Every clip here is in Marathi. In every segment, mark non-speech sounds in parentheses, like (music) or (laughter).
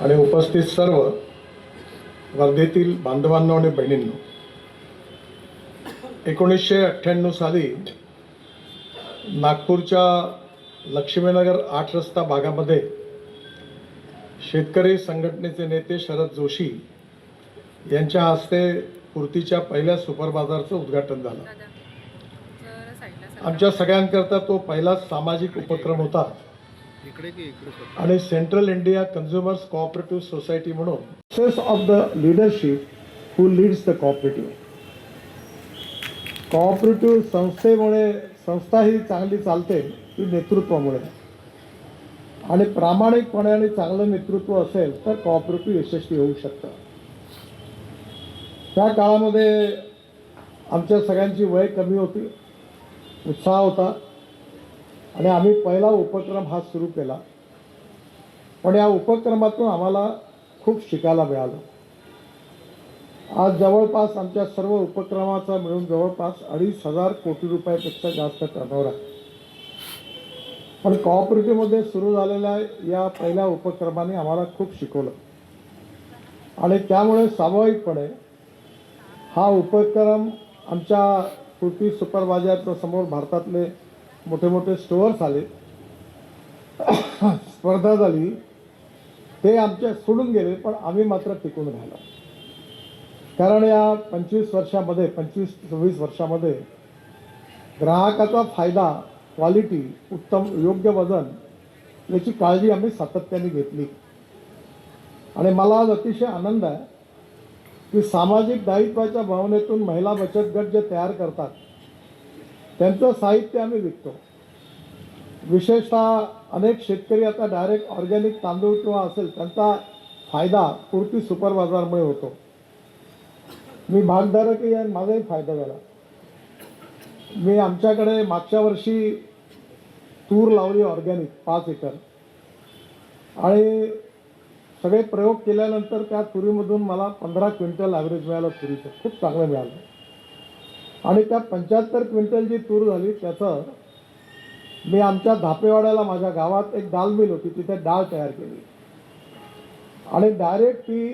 आणि उपस्थित सर्व वर्धेतील बांधवांनो आणि बहिणींनो एकोणीसशे अठ्ठ्याण्णव साली नागपूरच्या लक्ष्मीनगर आठ रस्ता भागामध्ये शेतकरी संघटनेचे नेते शरद जोशी यांच्या हस्ते पूर्तीच्या पहिल्या सुपर बाजारचं उद्घाटन झालं. आमच्या सगळ्यांकरता तो पहिलाच सामाजिक उपक्रम होता. आणि central India consumers cooperative society म्हणून cause of the leadership who leads the cooperative cooperative संस्थेमुळे संस्था ही चांगली चालते ती नेतृत्वामुळे. आणि प्रामाणिकपणे आणि चांगलं नेतृत्व असेल तर कॉपरेटिव्ह यशस्वी होऊ शकतं. त्या काळामध्ये आमच्या सगळ्यांची वय कमी होती उत्साह होता. आणि आम्ही पहिला उपक्रम हा सुरू केला. पण या उपक्रमातून आम्हाला खूप शिकायला मिळालं. आज जवळपास आमच्या सर्व उपक्रमाचा मिळून जवळपास अडीच हजार कोटी रुपयापेक्षा जास्त टर्नओव्हर आहे. पण कॉपरेटिव्हमध्ये सुरू झालेल्या या पहिल्या उपक्रमाने आम्हाला खूप शिकवलं. आणि त्यामुळे स्वाभाविकपणे हा उपक्रम आमच्या कृती सुपर समोर भारतातले मोठे मोठे स्टोअर्स आले. स्पर्धा झाली. ते आमच्या सोडून गेले पण आम्ही मात्र टिकून राहिलो. कारण या पंचवीस वर्षामध्ये पंचवीस सव्वीस वर्षामध्ये ग्राहकाचा फायदा क्वालिटी उत्तम योग्य वजन याची काळजी आम्ही सातत्याने घेतली. आणि मला आज अतिशय आनंद आहे की सामाजिक दायित्वाच्या भावनेतून महिला बचत गट जे तयार करतात त्यांचं साहित्य आम्ही विकतो. विशेषतः अनेक शेतकरी आता डायरेक्ट ऑर्गॅनिक तांदूळ किंवा असेल त्यांचा फायदा पूर्ती सुपर बाजारमुळे होतो. मी भागधारकही आहे आणि माझाही फायदा झाला. मी आमच्याकडे मागच्या वर्षी तूर लावली ऑर्गॅनिक पाच एकर. आणि सगळे प्रयोग केल्यानंतर त्या तुरीमधून मला पंधरा क्विंटल ॲव्हरेज मिळालं तुरीचं. खूप चांगलं मिळालं. आणि त्या पंच्याहत्तर क्विंटल जी तूर झाली त्याचं मी आमच्या धापेवाड्याला माझ्या गावात एक डाळ मिल होती तिथे डाळ तयार केली. आणि डायरेक्ट ती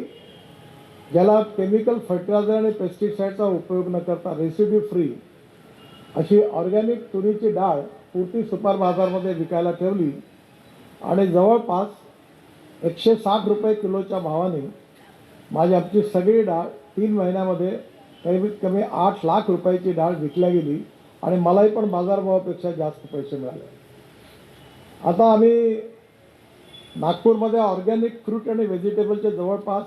ज्याला केमिकल फर्टिलायझर आणि पेस्टिसाईडचा उपयोग न करता रेसिपी फ्री अशी ऑर्गॅनिक तुरीची डाळ पूर्ती सुपर बाजारमध्ये विकायला ठेवली. आणि जवळपास एकशे साठ रुपये किलोच्या भावाने माझी आमची सगळी डाळ तीन महिन्यामध्ये कमीत कमी आठ लाख रुपयाची डाळ विकल्या गेली आणि मलाही पण बाजारभावापेक्षा जास्त पैसे मिळाले. आता आम्ही नागपूरमध्ये ऑर्गॅनिक फ्रूट आणि व्हेजिटेबलचे जवळपास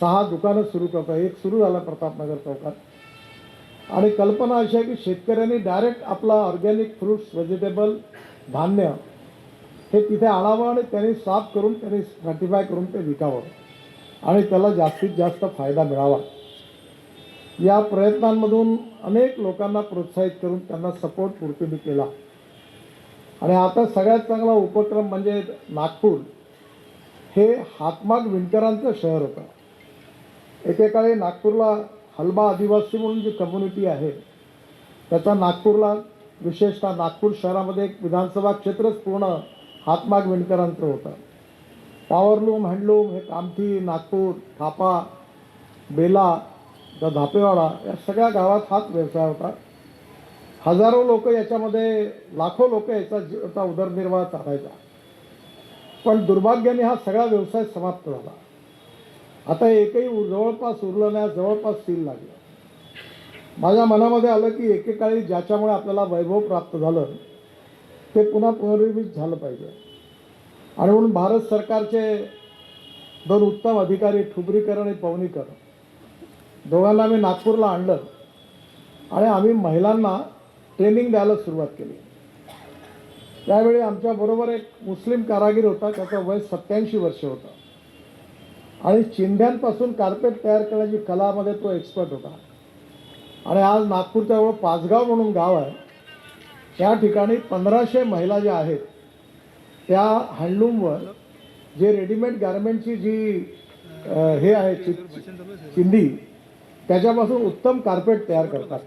सहा दुकानं सुरू करतो. एक सुरू झालं प्रतापनगर चौकात. आणि कल्पना अशी आहे की शेतकऱ्यांनी डायरेक्ट आपला ऑर्गॅनिक फ्रूट्स व्हेजिटेबल धान्य हे तिथे आणावं आणि त्यांनी साफ करून त्यांनी सर्टिफाय करून ते विकावं. आणि त्याला जास्तीत जास्त फायदा मिळावा. या प्रयत्नांमधून अनेक लोकांना प्रोत्साहित करून त्यांना सपोर्ट पूर्तीने केला. आणि आता सगळ्यात चांगला उपक्रम म्हणजे नागपूर हे हातमाग विणकरांचं शहर होतं. एकेकाळी नागपूरला हलबा आदिवासी म्हणून जी कम्युनिटी आहे त्याचा नागपूरला विशेषतः नागपूर शहरामध्ये एक विधानसभा क्षेत्रच पूर्ण हातमाग विणकरांचं होतं. पॉवरलूम हँडलूम हे कामठी नागपूर थापा बेला द धापेवाडा या सगळ्या गावात हाच व्यवसाय होता. हजारो लोक याच्यामध्ये लाखो लोक याचा जीवचा उदरनिर्वाह चालायचा. पण दुर्भाग्याने हा सगळा व्यवसाय समाप्त झाला. आता एकही उ- जवळपास उरलं नाही जवळपास सील लागलं. माझ्या मनामध्ये आलं की एकेकाळी ज्याच्यामुळे आपल्याला वैभव प्राप्त झालं ते पुन्हा पुनर्निर्मित झालं पाहिजे. आणि म्हणून भारत सरकारचे दोन उत्तम अधिकारी ठुबरीकर आणि पवनीकर दोघांना आम्ही नागपूरला आणलं आणि आम्ही महिलांना ट्रेनिंग द्यायला सुरुवात केली. त्यावेळी आमच्याबरोबर एक मुस्लिम कारागीर होता त्याचं वय सत्याऐंशी वर्ष होतं. आणि चिंध्यांपासून कार्पेट तयार करण्याची कलामध्ये तो एक्सपर्ट होता. आणि आज नागपूरच्या जवळ पाचगाव म्हणून गाव आहे. त्या ठिकाणी पंधराशे महिला ज्या आहेत त्या हँडलूमवर जे रेडीमेड गार्मेंटची जी हे आहे चि चिंधी त्याच्यापासून उत्तम कार्पेट तयार करतात.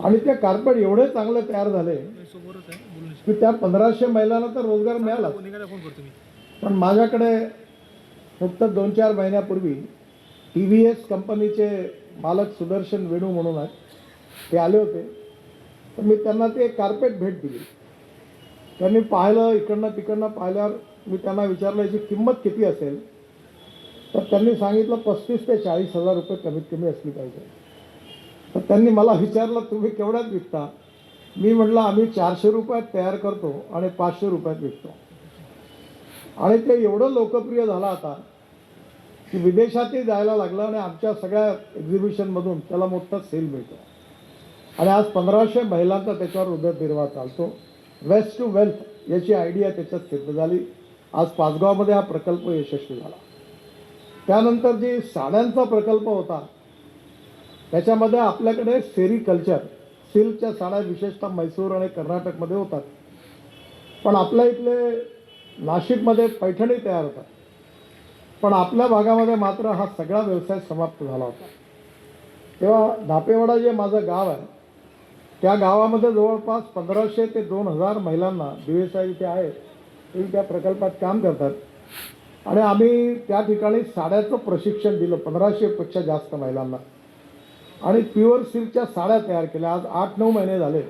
आणि ते कार्पेट एवढे चांगले तयार झाले की त्या पंधराशे महिलांना तर रोजगार मिळाला पण माझ्याकडे फक्त दोन चार महिन्यापूर्वी टी व्ही एस कंपनीचे मालक सुदर्शन वेणू म्हणून आहेत ते आले होते. तर मी त्यांना ते कार्पेट भेट दिली. त्यांनी पाहिलं इकडनं तिकडनं पाहिल्यावर मी त्यांना विचारलं याची किंमत किती असेल? तर त्यांनी सांगितलं पस्तीस ते चाळीस हजार रुपये कमीत कमी असली पाहिजे. तर त्यांनी मला विचारलं तुम्ही केवढ्यात विकता? मी म्हटलं आम्ही चारशे रुपयात तयार करतो आणि पाचशे रुपयात विकतो. आणि ते एवढं लोकप्रिय झालं आता की विदेशातही जायला लागलं आणि आमच्या सगळ्या एक्झिबिशनमधून त्याला मोठं सेल मिळतो. आणि आज पंधराशे महिलांचा त्याच्यावर उदरनिर्वाह चालतो. वेस्ट टू वेल्थ याची आयडिया त्याच्यात सिद्ध झाली. आज पाचगावमध्ये हा प्रकल्प यशस्वी झाला. त्यानंतर जी साड्यांचा प्रकल्प होता त्याच्यामध्ये आपल्याकडे सेरिकल्चर सिल्कच्या साड्या विशेषतः म्हैसूर आणि कर्नाटकमध्ये होतात. पण आपल्या इथले नाशिकमध्ये पैठणी तयार होतात. पण आपल्या भागामध्ये मात्र हा सगळा व्यवसाय समाप्त झाला होता. तेव्हा धापेवाडा जे माझं गाव आहे त्या गावामध्ये जवळपास पंधराशे ते दोन हजार महिलांना दिवेसाई एस आय इथे आहेत ते त्या प्रकल्पात काम करतात. आणि आम्ही त्या ठिकाणी साड्याचं प्रशिक्षण दिलं पंधराशेपेक्षा जास्त महिलांना. आणि प्युअर सिल्कच्या साड्या तयार केल्या. आज आठ नऊ महिने झाले.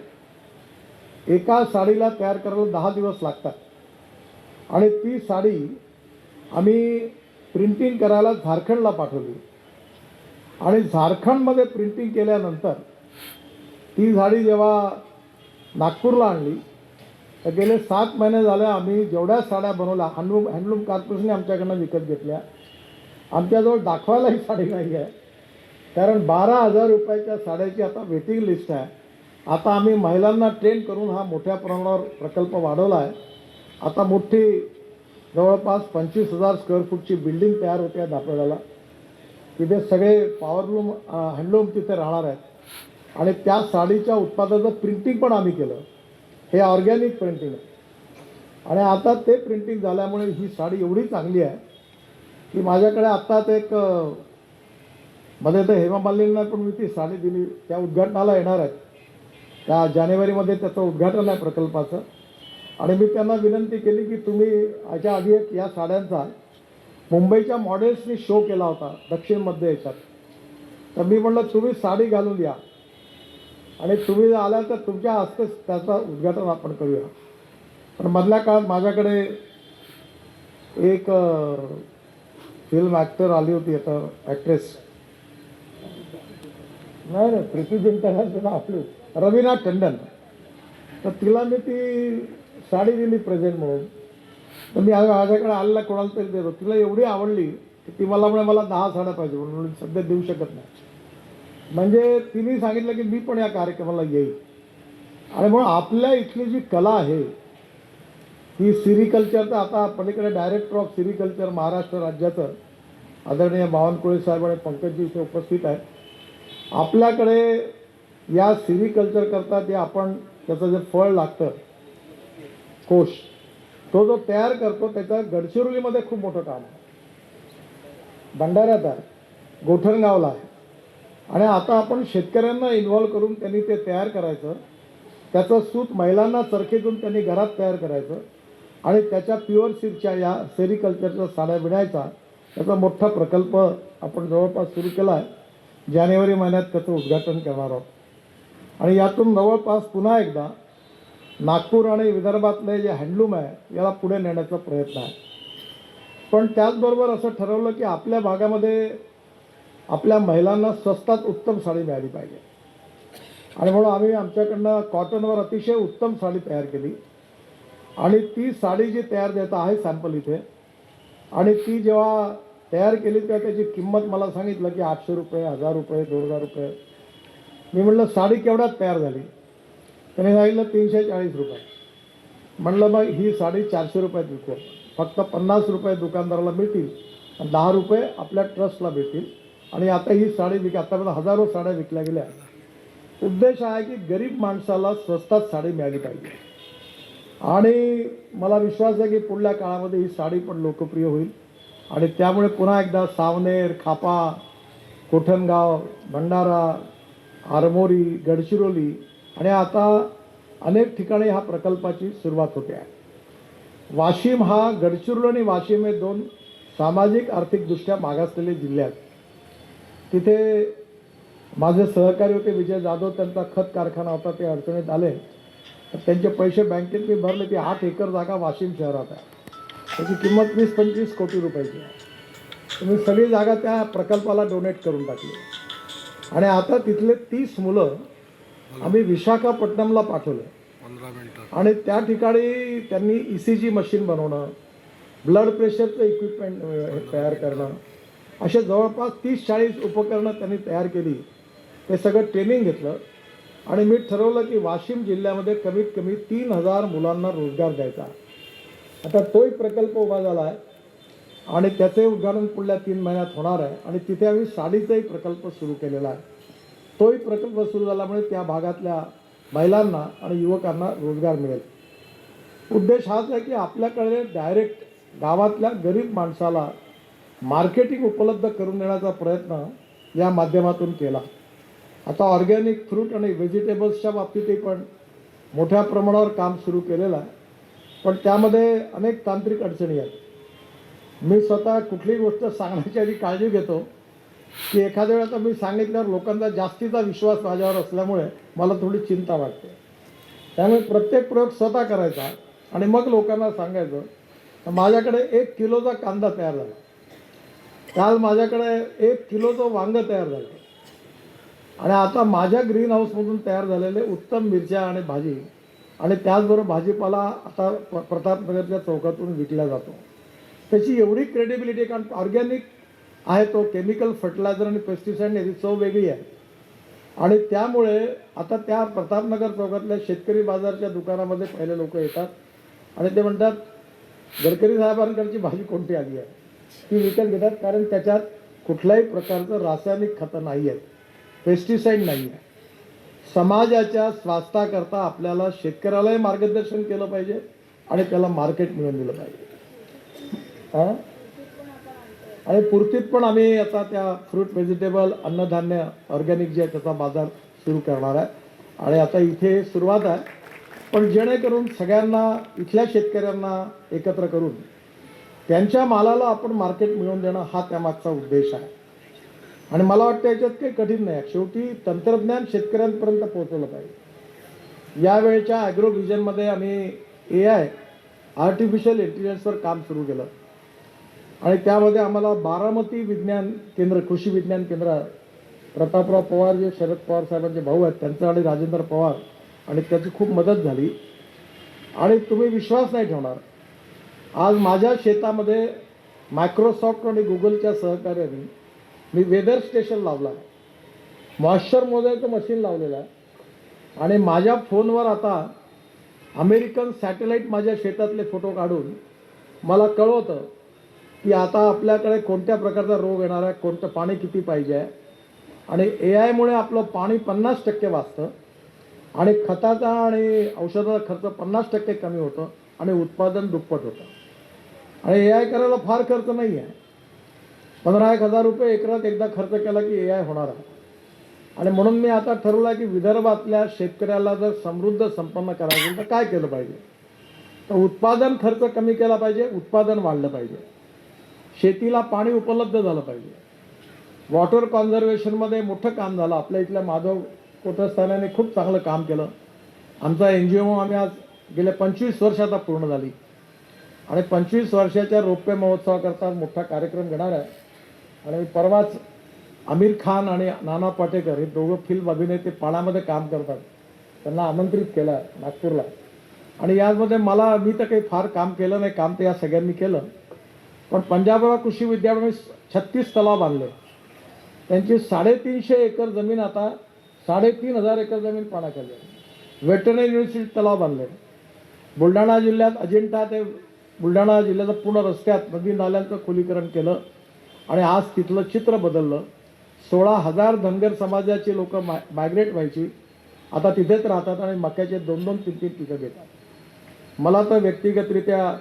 एका साडीला तयार करायला दहा दिवस लागतात. आणि ती साडी आम्ही प्रिंटिंग करायला झारखंडला पाठवली. आणि झारखंडमध्ये प्रिंटिंग केल्यानंतर ती साडी जेव्हा नागपूरला आणली तर गेले सात महिने झाले आम्ही जेवढ्या साड्या बनवल्या हँडलूम हँडलूम कॉर्पोरेशनने आमच्याकडनं विकत घेतल्या. आमच्याजवळ दाखवायलाही साडी नाही आहे. कारण बारा हजार रुपयाच्या साड्याची आता वेटिंग लिस्ट आहे. आता आम्ही महिलांना ट्रेन करून हा मोठ्या प्रमाणावर प्रकल्प वाढवला आहे आता मोठी जवळपास पंचवीस हजार स्क्वेअर फूटची बिल्डिंग तयार होते आहे दापोड्याला तिथे सगळे पॉवरलूम हँडलूम तिथे राहणार आहेत. आणि त्या साडीच्या उत्पादनाचं प्रिंटिंग पण आम्ही केलं. हे ऑर्गॅनिक प्रिंटिंग. आहे आणि आता ते प्रिंटिंग झाल्यामुळे ही साडी एवढी चांगली आहे की माझ्याकडे आत्ताच एक मध्ये तर हेमा मालिनींना पण मी ती साडी दिली. त्या उद्घाटनाला येणार आहेत. त्या जानेवारीमध्ये त्याचं उद्घाटन आहे प्रकल्पाचं. आणि मी त्यांना विनंती केली की तुम्ही याच्या आधी एक या साड्यांचा मुंबईच्या मॉडेल्सनी शो केला होता दक्षिण मध्य याच्यात तर मी म्हटलं तुम्ही साडी घालून या. आणि तुम्ही जर तर तुमच्या हस्ते त्याचं उद्घाटन आपण करूया. पण मधल्या काळात माझ्याकडे एक फिल्म ॲक्टर आली होती आता ॲक्ट्रेस नाही नाही प्रीती जिंकण्याचं नाव आपली रवीना टंडन. तर तिला मी ती साडी दिली प्रेझेंट म्हणून. तर मी माझ्याकडे आलेला कोणाला तरी देतो. तिला एवढी आवडली की ती मला म्हणे मला दहा साड्या पाहिजे म्हणून सध्या देऊ शकत नाही. म्हणजे तिने सांगितलं की मी पण या कार्यक्रमाला येईल आणि म्हणून आपल्या इथली जी कला आहे ही सिरिकल्चर तर आता पलीकडे डायरेक्टर ऑफ सिरिकल्चर महाराष्ट्र राज्याचं आदरणीय बावनकुळे साहेब आणि पंकजजी इथे उपस्थित आहेत. आपल्याकडे या सिरिकल्चर करता ते आपण त्याचं जे फळ लागतं कोश तो जो तयार करतो त्याचा गडचिरोलीमध्ये खूप मोठं काम आहे. भंडाऱ्यात आहे गोठणगावला आहे. आणि आता आपण शेतकऱ्यांना इन्व्हॉल्व करून त्यांनी ते तयार करायचं. त्याचं सूत महिलांना चरखेतून त्यांनी घरात तयार करायचं. आणि त्याच्या प्युअर सीडच्या या सेरिकल्चरच्या साड्या विणायचा त्याचा मोठा प्रकल्प आपण जवळपास सुरू केला आहे जानेवारी महिन्यात त्याचं उद्घाटन करणार आहोत. आणि यातून जवळपास पुन्हा एकदा नागपूर आणि विदर्भातले जे हँडलूम आहे याला पुढे नेण्याचा प्रयत्न आहे. पण त्याचबरोबर असं ठरवलं की आपल्या भागामध्ये आपल्या महिलांना स्वस्तात उत्तम साडी मिळाली पाहिजे. आणि म्हणून आम्ही आमच्याकडनं कॉटनवर अतिशय उत्तम साडी तयार केली. आणि ती साडी जी तयार देत आहे सॅम्पल इथे. आणि ती जेव्हा तयार केली तेव्हा त्याची किंमत मला सांगितलं की आठशे रुपये हजार रुपये दोन हजार रुपये. मी म्हटलं साडी केवढ्यात तयार झाली? त्याने सांगितलं तीनशे चाळीस रुपये. म्हणलं मग ही साडी चारशे रुपयात विकू फक्त पन्नास रुपये दुकानदाराला मिळतील आणि दहा रुपये आपल्या ट्रस्टला भेटतील. आणि आता ही साडी विक आतापर्यंत हजारो साड्या विकल्या गेल्या. उद्देश आहे की गरीब माणसाला स्वस्तात साडी मिळाली पाहिजे. आणि मला विश्वास आहे की पुढल्या काळामध्ये ही साडी पण लोकप्रिय होईल. आणि त्यामुळे पुन्हा एकदा सावनेर खापा कोठणगाव भंडारा आरमोरी गडचिरोली आणि आता अनेक ठिकाणी ह्या प्रकल्पाची सुरुवात होते आहे. वाशिम हा गडचिरोली आणि वाशिम हे दोन सामाजिक आर्थिकदृष्ट्या मागासलेले जिल्हे आहेत. तिथे माझे सहकारी होते विजय जाधव त्यांचा खत कारखाना होता ते अडचणीत आले. तर त्यांचे पैसे बँकेत मी भरले ती आठ एकर जागा वाशिम शहरात आहे. त्याची किंमत वीस पंचवीस कोटी रुपयाची आहे. मी सगळी जागा त्या प्रकल्पाला डोनेट करून टाकली. आणि आता तिथले तीस मुलं आम्ही विशाखापट्टणमला पाठवलं. आणि त्या ठिकाणी त्यांनी ई सी जी मशीन बनवणं ब्लड प्रेशरचं इक्विपमेंट तयार करणं असे जवळपास तीस चाळीस उपकरणं त्यांनी तयार केली. ते सगळं ट्रेनिंग घेतलं. आणि मी ठरवलं की वाशिम जिल्ह्यामध्ये कमीत कमी तीन हजार मुलांना रोजगार द्यायचा. आता तोही प्रकल्प उभा झाला आहे आणि त्याचे उद्घाटन पुढल्या तीन महिन्यात होणार आहे. आणि तिथे आम्ही साडीचाही प्रकल्प सुरू केलेला आहे. तोही प्रकल्प सुरू झाल्यामुळे त्या भागातल्या महिलांना आणि युवकांना रोजगार मिळेल. उद्देश हाच आहे की आपल्याकडे डायरेक्ट गावातल्या गरीब माणसाला मार्केटिंग उपलब्ध करून देण्याचा प्रयत्न या माध्यमातून केला. आता ऑर्गॅनिक फ्रूट आणि व्हेजिटेबल्सच्या बाबतीतही पण मोठ्या प्रमाणावर काम सुरू केलेलं आहे. पण त्यामध्ये अनेक तांत्रिक अडचणी आहेत. मी स्वतः कुठलीही गोष्ट सांगण्याची आधी काळजी घेतो की एखाद्या वेळेला मी सांगितल्यावर लोकांचा जास्तीचा विश्वास माझ्यावर असल्यामुळे मला थोडी चिंता वाटते. त्यामुळे प्रत्येक प्रयोग स्वतः करायचा आणि मग लोकांना सांगायचं तर माझ्याकडे एक किलोचा कांदा तयार झाला. काल माझ्याकडे एक किलोचं वांगं तयार झालं. आणि आता माझ्या ग्रीन हाऊसमधून तयार झालेले उत्तम मिरच्या आणि भाजी. आणि त्याचबरोबर भाजीपाला आता प्रतापनगरच्या चौकातून विकला जातो. त्याची एवढी क्रेडिबिलिटी कारण ऑर्गॅनिक आहे तो केमिकल फर्टिलायझर आणि पेस्टिसाईड याची चव वेगळी आहे. आणि त्यामुळे आता त्या प्रतापनगर चौकातल्या शेतकरी बाजारच्या दुकानामध्ये पहिले लोक येतात. आणि ते म्हणतात गडकरी साहेबांकडची भाजी कोणती आली आहे? ती विकत घेतात कारण त्याच्यात कुठल्याही प्रकारचं रासायनिक खतं नाही आहेत पेस्टिसाईड नाही आहे समाजाच्या स्वास्थ्याकरता आपल्याला शेतकऱ्यालाही मार्गदर्शन केलं पाहिजे आणि त्याला मार्केट मिळवून दिलं पाहिजे. आणि पुरतीत पण आम्ही आता त्या फ्रूट व्हेजिटेबल अन्नधान्य ऑर्गॅनिक जे आहे त्याचा बाजार सुरू करणार आहे. आणि आता इथे सुरुवात आहे. पण जेणेकरून सगळ्यांना इथल्या शेतकऱ्यांना एकत्र करून त्यांच्या मालाला आपण मार्केट मिळवून देणं हा त्यामागचा उद्देश आहे. आणि मला वाटतं याच्यात काही कठीण नाही. शेवटी तंत्रज्ञान शेतकऱ्यांपर्यंत पोहोचवलं पाहिजे. यावेळच्या ॲग्रो विजनमध्ये आम्ही ए आय आर्टिफिशियल इंटेलिजन्सवर काम सुरू केलं. आणि त्यामध्ये आम्हाला बारामती विज्ञान केंद्र कृषी विज्ञान केंद्र प्रतापराव पवार जे शरद पवार साहेबांचे भाऊ आहेत त्यांचं आणि राजेंद्र पवार आणि त्याची खूप मदत झाली. आणि तुम्ही विश्वास नाही ठेवणार. आज माझ्या शेतामध्ये मायक्रोसॉफ्ट आणि गुगलच्या सहकार्याने मी वेदर स्टेशन लावलं. आहे मॉइश्चर मोजायचं मशीन लावलेलं आहे. आणि माझ्या फोनवर आता अमेरिकन सॅटेलाईट माझ्या शेतातले फोटो काढून मला कळवतं की आता आपल्याकडे कोणत्या प्रकारचा रोग येणार आहे कोणतं पाणी किती पाहिजे आहे. आणि ए आयमुळे आपलं पाणी पन्नास टक्के वाचतं आणि खताचा आणि औषधाचा खर्च पन्नास टक्के कमी होतं आणि उत्पादन दुप्पट होतं. आणि ए आय करायला फार खर्च नाही आहे पंधरा एक हजार रुपये एकरात एकदा खर्च केला की ए आय होणार आहे. आणि म्हणून मी आता ठरवलं आहे की विदर्भातल्या शेतकऱ्याला जर समृद्ध संपन्न करायचं असेल तर काय केलं पाहिजे? तर उत्पादन खर्च कमी केला पाहिजे उत्पादन वाढलं पाहिजे. शेतीला पाणी उपलब्ध झालं पाहिजे. वॉटर कॉन्झर्वेशनमध्ये मोठं काम झालं. आपल्या इथल्या माधव कोटस्थानाने खूप चांगलं काम केलं. आमचा एन जी ओ आम्ही आज गेल्या पंचवीस वर्ष आता पूर्ण झाली. आणि पंचवीस वर्षाच्या रौप्य महोत्सवाकरता मोठा कार्यक्रम घेणार आहे. आणि परवाच आमिर खान आणि नाना पाटेकर हे दोघं फिल्म अभिनेते पाण्यामध्ये काम करतात. त्यांना आमंत्रित केलं आहे नागपूरला. आणि यामध्ये मला मी तर काही फार काम केलं नाही काम तर या सगळ्यांनी केलं. पण पंजाबराव कृषी विद्यापीठ छत्तीस तलाव बांधले. त्यांची साडेतीनशे एकर जमीन आता साडेतीन हजार एकर जमीन पाण्याखाली आहे. वेटरनरी युनिव्हर्सिटी तलाव बांधले. बुलढाणा जिल्ह्यात अजिंठा ते बुलढाणा जिल्ह्याचं पूर्ण रस्त्यात नदी नाल्यांचं खोलीकरण केलं आणि आज तिथलं चित्र बदललं. सोळा हजार धनगर समाजाची लोक मा मायग्रेट व्हायची. आता तिथेच राहतात आणि मक्याचे दोन दोन तीन तीन पिकं घेतात. मला तर व्यक्तिगतरित्या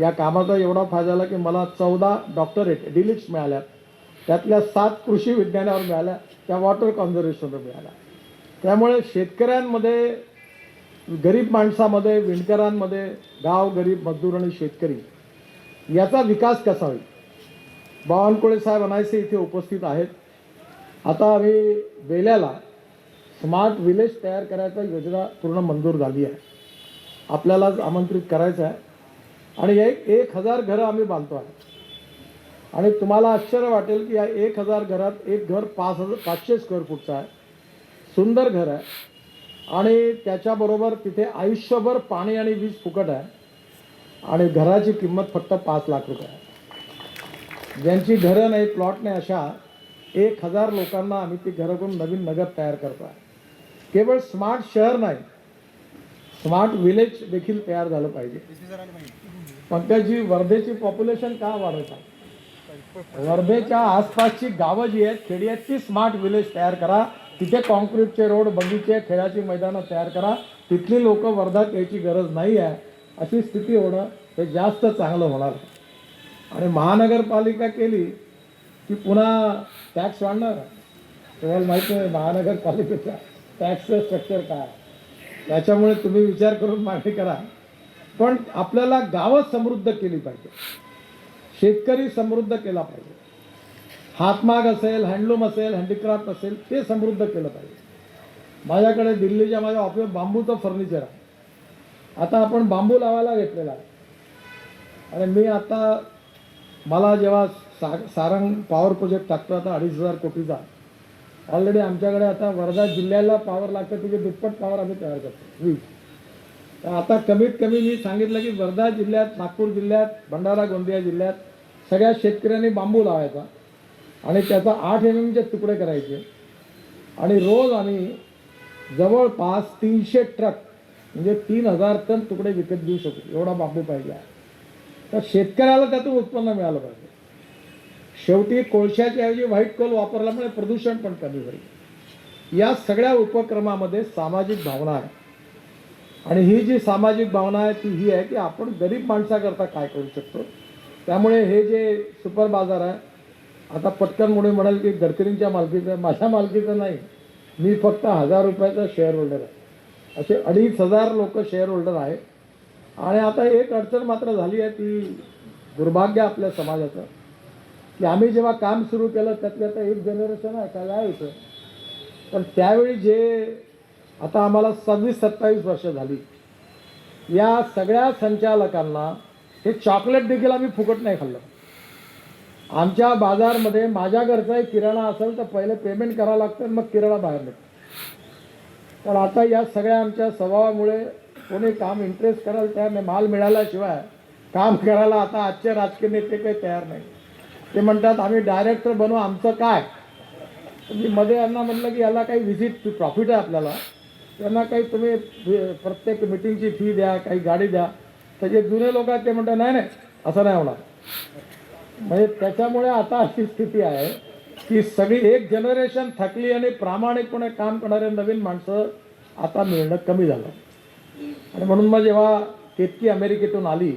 या कामाचा एवढा फायदा झाला की मला चौदा डॉक्टरेट डिलिट्स मिळाल्या. त्यातल्या सात कृषी विज्ञानावर मिळाल्या. त्या वॉटर कॉन्झर्वेशनवर मिळाल्या. त्यामुळे शेतकऱ्यांमध्ये गरीब माणसामध्ये विणकरांमध्ये गाव गरीब मजदूर आणि शेतकरी याचा विकास कसा होईल? बावनकुळे साहेब अनायसे इथे उपस्थित आहेत. आता आम्ही वेल्याला स्मार्ट विलेज तयार करायचा योजना पूर्ण मंजूर झाली आहे. आपल्यालाच आमंत्रित करायचं आहे. आणि एक एक हजार घरं आम्ही बांधतो आहे. आणि तुम्हाला आश्चर्य वाटेल की या एक हजार घरात एक घर पाच हजार पाचशे स्क्वेअर फूटचं आहे. सुंदर घर आहे. आणि त्याच्याबरोबर तिथे आयुष्यभर पाणी आणि वीज फुकट आहे. आणि घराची किंमत फक्त पाच लाख रुपये आहे. ज्यांची घरं नाही प्लॉट नाही अशा एक हजार लोकांना आम्ही ती घरं करून नवीन नगर तयार करतो आहे. केवळ स्मार्ट शहर नाही स्मार्ट विलेज देखील तयार झालं पाहिजे. पंकजी वर्धेची पॉप्युलेशन का वाढत आहे वर्धेच्या आसपासची गावं जी आहेत खेडी आहेत ती स्मार्ट विलेज तयार करा. तिथे कॉन्क्रीटचे रोड बगीचे खेळाची मैदानं तयार करा. तिथली लोक वर्धात यायची गरज नाही आहे. अशी स्थिती होणं हे जास्त चांगलं होणार. आणि महानगरपालिका केली की पुन्हा टॅक्स वाढणार. तुम्हाला माहिती आहे महानगरपालिकेचा टॅक्सचं स्ट्रक्चर काय त्याच्यामुळे तुम्ही विचार करून मागणी करा. पण आपल्याला गावं समृद्ध केली पाहिजे. शेतकरी समृद्ध केला पाहिजे. हातमाग असेल हँडलूम असेल हँडीक्राफ्ट असेल ते समृद्ध केलं पाहिजे. माझ्याकडे दिल्लीच्या माझ्या ऑफिस बांबूचं फर्निचर आहे. आता आपण बांबू लावायला घेतलेला आहे. आणि मी आता मला जेव्हा सा सारंग पॉवर प्रोजेक्ट टाकतो आता अडीच हजार कोटीचा. ऑलरेडी आमच्याकडे आता वर्धा जिल्ह्याला पॉवर लागतं तिथे दुप्पट पॉवर आम्ही तयार करतो. वीज तर आता कमीत कमी मी सांगितलं की वर्धा जिल्ह्यात नागपूर जिल्ह्यात भंडारा गोंदिया जिल्ह्यात सगळ्या शेतकऱ्यांनी बांबू लावायचा. आणि त्याचा आठ एम एमचे तुकडे करायचे. आणि रोज आम्ही जवळपास तीनशे ट्रक म्हणजे तीन हजार टन तुकडे विकत घेऊ शकतो एवढा बांबू पाहिजे आहे. तर शेतकऱ्याला त्यातून उत्पन्न मिळालं पाहिजे. शेवटी कोळशाच्या ऐवजी व्हाईट कोल वापरल्यामुळे प्रदूषण पण कमी होईल. या सगळ्या उपक्रमामध्ये सामाजिक भावना आहे. आणि ही जी सामाजिक भावना आहे ती ही आहे की आपण गरीब माणसाकरता काय करू शकतो? त्यामुळे हे जे सुपर बाजार आहे आता पटकन म्हणून म्हणाल की गडकरींच्या मालकीचं माझ्या मालकीचं नाही. मी फक्त हजार रुपयाचा शेअर होल्डर आहे. असे अडीच हजार लोक शेअर होल्डर आहे आणि आता एक अडचण मात्र झाली आहे ती दुर्भाग्य आपल्या समाजाचं. की आम्ही जेव्हा काम सुरू केलं त्यातले आता एक जनरेशन आहे काय आहे इथं? पण त्यावेळी जे आता आम्हाला सव्वीस सत्तावीस वर्ष झाली. या सगळ्या संचालकांना हे चॉकलेट देखील आम्ही फुकट नाही खाल्लं. आमच्या बाजारमध्ये माझ्या घरचाही किराणा असेल तर पहिले पेमेंट करावं लागतं आणि मग किराणा बाहेर निघतो. पण आता या सगळ्या आमच्या स्वभावामुळे कोणी काम इंटरेस्ट करायला तयार नाही. माल मिळाल्याशिवाय काम करायला आता आजचे राजकीय नेते काही तयार नाही. ते म्हणतात आम्ही डायरेक्टर बनवू आमचं काय? मी मध्ये यांना म्हटलं की याला काही व्हिजिट प्रॉफिट आहे आपल्याला. त्यांना काही तुम्ही प्रत्येक मिटिंगची फी द्या काही गाडी द्या. तर जे जुने लोक आहेत ते म्हणतात नाही नाही असं नाही होणार. म्हणजे त्याच्यामुळे आता अशी स्थिती आहे की सगळी एक जनरेशन थकली आणि प्रामाणिकपणे काम करणारे नवीन माणसं आता मिळणं कमी झालं. आणि म्हणून मग जेव्हा केतकी अमेरिकेतून आली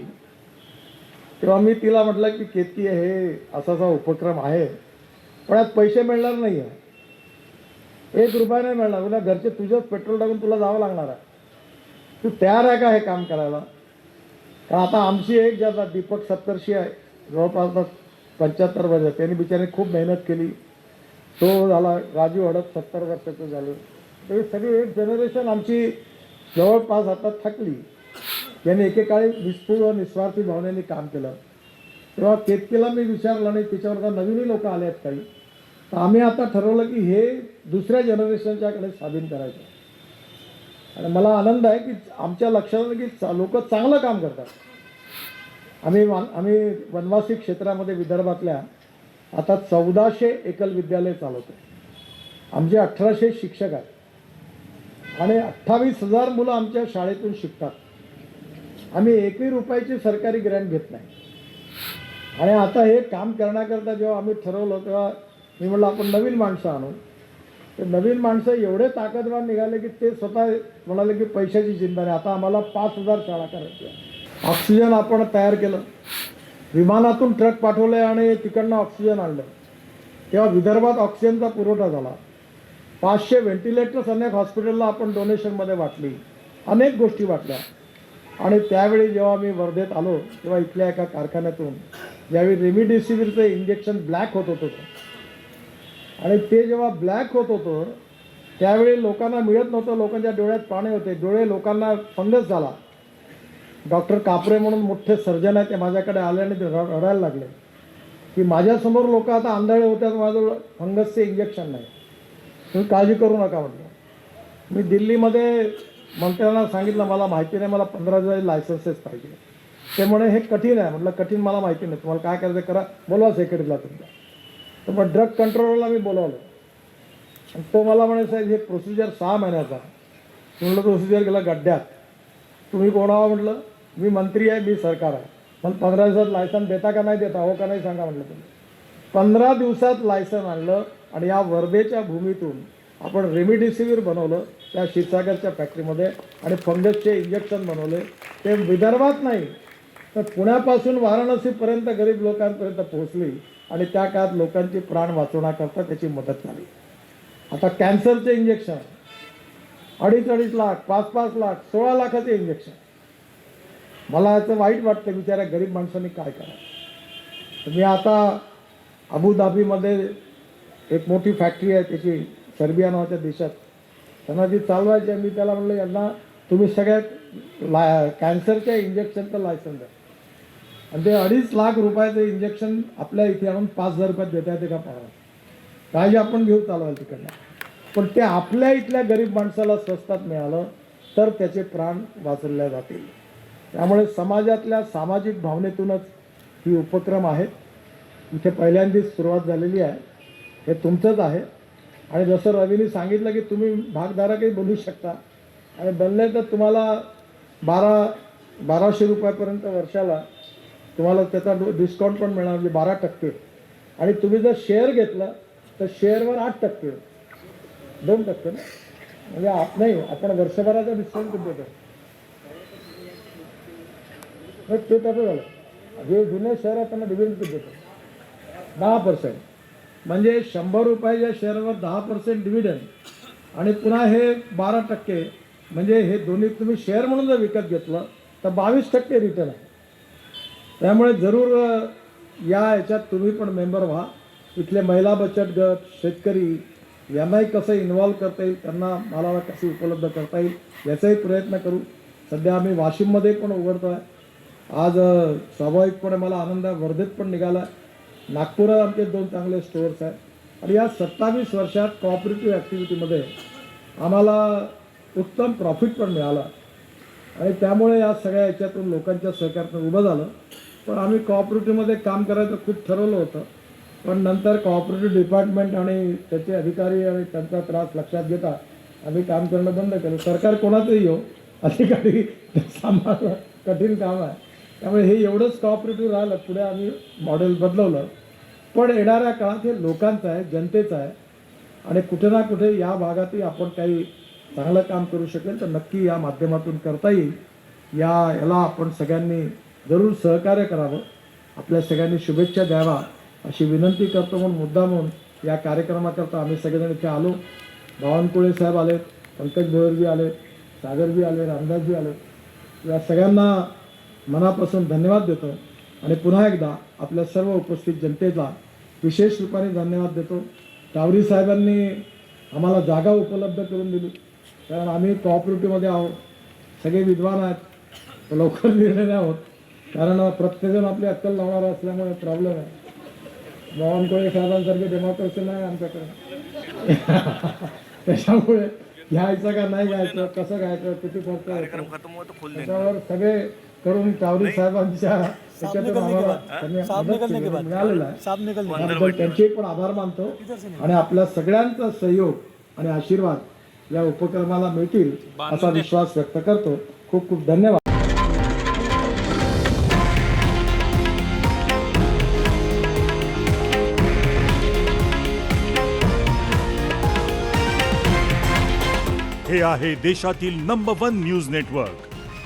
तेव्हा मी तिला म्हटलं की केतकी हे असा असा उपक्रम आहे पण यात पैसे मिळणार नाही आहे एक रुपया नाही मिळणार. उद्या घरचे तुझंच पेट्रोल टाकून तुला जावं लागणार आहे. तू तयार आहे का हे काम करायला. कारण आता आमची एक ज्यादा दीपक सत्तरशी आहे जवळपास आता पंच्याहत्तर वर्ष त्यांनी बिचारे खूप मेहनत केली. तो झाला राजू हडप सत्तर वर्षाचं झालं. तर सगळी एक जनरेशन आमची जवळपास आता थकली. त्यांनी एकेकाळी निस्फूळ निस्वार्थी भावनेने काम केलं. तेव्हा केतकीला मी विचारलं नाही तिच्यावर आता नवीनही लोक आले आहेत काही. तर आम्ही आता ठरवलं की हे दुसऱ्या जनरेशनच्याकडे स्वाधीन करायचं. आणि मला आनंद आहे की आमच्या लक्षात आलं की लोक चांगलं काम करतात. आम्ही वा- आम्ही वनवासी क्षेत्रामध्ये विदर्भातल्या आता चौदाशे एकल विद्यालय चालवतो आमचे अठराशे शिक्षक आहेत. आणि अठ्ठावीस हजार मुलं आमच्या शाळेतून शिकतात. आम्ही एकही रुपयाची सरकारी ग्रँट घेत नाही. आणि आता हे काम करण्याकरता जेव्हा आम्ही ठरवलं तेव्हा मी म्हटलं आपण नवीन माणसं आणू. तर नवीन माणसं एवढे ताकदवार निघाले की ते स्वतः म्हणाले की पैशाची चिंता नाही. आता आम्हाला पाच हजार शाळा करायची आहे. ऑक्सिजन आपण तयार केलं. विमानातून ट्रक पाठवले आणि तिकडनं ऑक्सिजन आणलं. तेव्हा विदर्भात ऑक्सिजनचा पुरवठा झाला. पाचशे व्हेंटिलेटर्स अनेक हॉस्पिटलला आपण डोनेशनमध्ये वाटली. अनेक गोष्टी वाटल्या. आणि त्यावेळी जेव्हा मी वर्धेत आलो तेव्हा इथल्या एका कारखान्यातून ज्यावेळी रेमडिसिवीरचं इंजेक्शन ब्लॅक होत होतं. आणि ते जेव्हा ब्लॅक होत होतं त्यावेळी लोकांना मिळत नव्हतं. लोकांच्या डोळ्यात पाणी होते. डोळे लोकांना फंगस झाला. डॉक्टर कापरे म्हणून मोठे सर्जन आहेत ते माझ्याकडे आले आणि ते रडायला लागले. की माझ्यासमोर लोक आता आंधळे होत्यात माझं फंगसचे इंजेक्शन नाही. तुम्ही काळजी करू नका म्हटलं. मी दिल्लीमध्ये मंत्र्यांना सांगितलं मला माहिती नाही मला पंधरा हजार लायसन्सेस पाहिजे. ते म्हणे हे कठीण आहे. म्हटलं कठीण मला माहिती नाही. तुम्हाला काय करायचं करा. बोलवा सेक्रेटरीला तुमच्या. तर मग ड्रग कंट्रोलरला मी बोलावलं. तो मला म्हणे साहेब हे प्रोसिजर सहा महिन्याचा म्हटलं प्रोसिजर गेला गड्ड्यात. तुम्ही कोण आहा म्हटलं मी मंत्री आहे मी सरकार आहे. पण पंधरा दिवसात लायसन देता का नाही देता हो का नाही सांगा म्हटलं तुम्ही. पंधरा दिवसात लायसन आणलं आणि या वर्धेच्या भूमीतून आपण रेमिडिसिवीर बनवलं त्या क्षीरसागरच्या फॅक्टरीमध्ये आणि फंगसचे इंजेक्शन बनवले. ते विदर्भात नाही तर पुण्यापासून वाराणसीपर्यंत गरीब लोकांपर्यंत पोहोचली आणि त्या काळात लोकांची प्राण वाचवण्याकरता त्याची मदत झाली. आता कॅन्सरचे इंजेक्शन अडीच अडीच लाख पाच पाच लाख सोळा लाखाचे इंजेक्शन मला याचं वाईट वाटतं बिचाऱ्या गरीब माणसांनी काय करावं? मी आता अबुधाबीमध्ये एक मोठी फॅक्टरी आहे त्याची सर्बिया नावाच्या देशात. त्यांना जी चालवायची मी त्याला म्हणलं यांना तुम्ही सगळ्यात ला कॅन्सरच्या इंजेक्शनचं लायसन द्या. आणि ते अडीच लाख रुपयाचं इंजेक्शन आपल्या इथे आणून पाच हजार रुपयात देता येते का पाहा काळजी आपण घेऊ चालवायला तिकडनं. पण ते आपल्या इथल्या गरीब माणसाला स्वस्तात मिळालं तर त्याचे प्राण वाचवल्या जातील. त्यामुळे समाजातल्या सामाजिक भावनेतूनच ही उपक्रम आहेत. इथे पहिल्यांदाच सुरुवात झालेली आहे. हे तुमचंच आहे. आणि जसं रवीने सांगितलं की तुम्ही भागधारकही बनू शकता. आणि बनले तर तुम्हाला बारा बाराशे रुपयापर्यंत वर्षाला तुम्हाला त्याचा डिस्काउंट पण मिळणार म्हणजे बारा टक्के. आणि तुम्ही जर शेअर घेतलं तर शेअरवर आठ टक्के. दोन टक्के ना? म्हणजे आप नाही आपण वर्षभराचा डिस्काउंट देतो नाही, ते त्याचं झालं जे जुने शहर आहेत त्यांना डिव्हिडंड देतो दहा पर्सेंट म्हणजे शंभर रुपयाच्या शेअरवर दहा पर्सेंट डिव्हिडंड आणि पुन्हा हे बारा टक्के. म्हणजे हे दोन्ही तुम्ही शेअर म्हणून जर विकत घेतलं तर बावीस टक्के रिटर्न आहे. त्यामुळे जरूर या याच्यात तुम्ही पण मेंबर व्हा. इथले महिला बचत गट शेतकरी यांनाही कसं इन्व्हॉल्व करता येईल त्यांना मालाला कशी उपलब्ध करता येईल याचाही प्रयत्न करू. सध्या आम्ही वाशिममध्ये पण उघडतो आहे आज स्वाभाविकपणे मला आनंद आहे वर्धेत पण निघाला. नागपुरात आमचे दोन चांगले स्टोअर्स आहेत. आणि या सत्तावीस वर्षात कॉपरेटिव्ह ॲक्टिव्हिटीमध्ये आम्हाला उत्तम प्रॉफिट पण मिळाला. आणि त्यामुळे या सगळ्या याच्यातून लोकांच्या सहकार्यातून उभं झालं. पण आम्ही कॉपरेटिव्हमध्ये काम करायचं खूप ठरवलं होतं. पण नंतर कॉपरेटिव्ह डिपार्टमेंट आणि त्याचे अधिकारी आणि त्यांचा त्रास लक्षात घेता आम्ही काम करणं बंद केलं. सरकार कोणाचंही हो अधिकारी (laughs) सांभाळणं कठीण काम आहे. त्यामुळे हे एवढंच कॉपरेटिव्ह राहिलं पुढे आम्ही मॉडेल बदलवलं. पण येणाऱ्या काळात हे लोकांचं आहे जनतेचं आहे. आणि कुठे ना कुठे या भागातही आपण काही चांगलं काम करू शकेल तर नक्की या माध्यमातून करता येईल. या याला आपण सगळ्यांनी जरूर सहकार्य करावं. आपल्या सगळ्यांनी शुभेच्छा द्यावा अशी विनंती करतो म्हणून मुद्दा म्हणून या कार्यक्रमाकरता आम्ही सगळेजण इथे आलो. बावनकुळे साहेब आले पंकज भोयरजी आले सागरजी आले रामदासजी आले या सगळ्यांना मनापासून धन्यवाद देतो आणि पुन्हा एकदा आपल्या सर्व उपस्थित जनतेचा विशेष रूपाने धन्यवाद देतो. टावरी साहेबांनी आम्हाला जागा उपलब्ध करून दिली. कारण आम्ही कॉपरेटिव्हमध्ये आहोत. सगळे विद्वान आहेत. लवकर निर्णय नाही होत. कारण प्रत्येकजण आपली अक्कल लावणारा असल्यामुळे प्रॉब्लेम आहे. बावनकुळे साहेबांसारखे डेमोक्रेसी नाही आमच्याकडे. (laughs) त्याच्यामुळे घ्यायचं का नाही घ्यायचं कसं घ्यायचं किती खर्च त्याच्यावर सगळे करून टावरी साहेबांच्या त्यांचे पण आभार मानतो आणि आपल्या सगळ्यांचा सहयोग आणि आशीर्वाद या उपक्रमाला मिळतील असा विश्वास व्यक्त करतो. खूप खूप धन्यवाद. हे आहे देशातील नंबर वन न्यूज नेटवर्क